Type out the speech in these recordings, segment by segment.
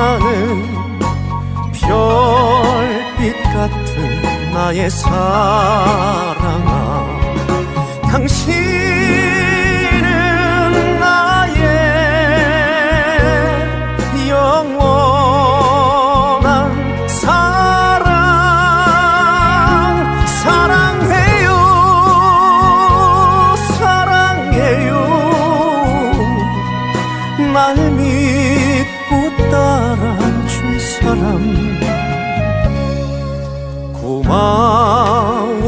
나는 별빛 같은 나의 사랑아 당신은 나의 영원한 사랑. 사랑해요. 사랑해요. 날 믿고 따라준 사람. 고마워요.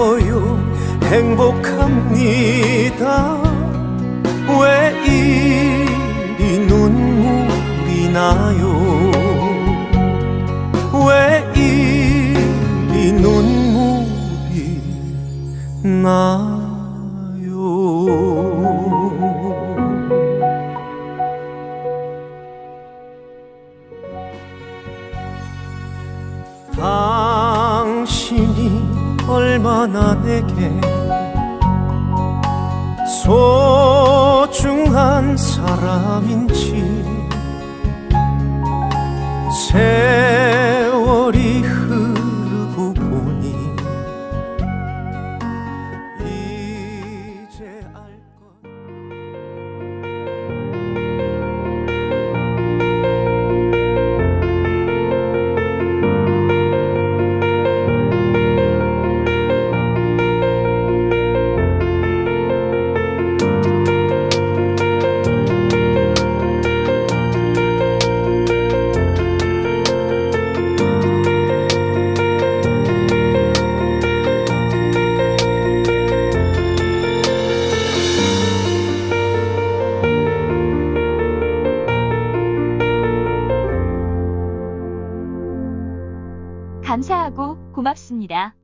행복합니다. 왜 이리 눈물이 나요? 왜 이리 눈물이 나요 당신이 얼마나 내게 소중한 사람인지. 세 감사하고 고맙습니다.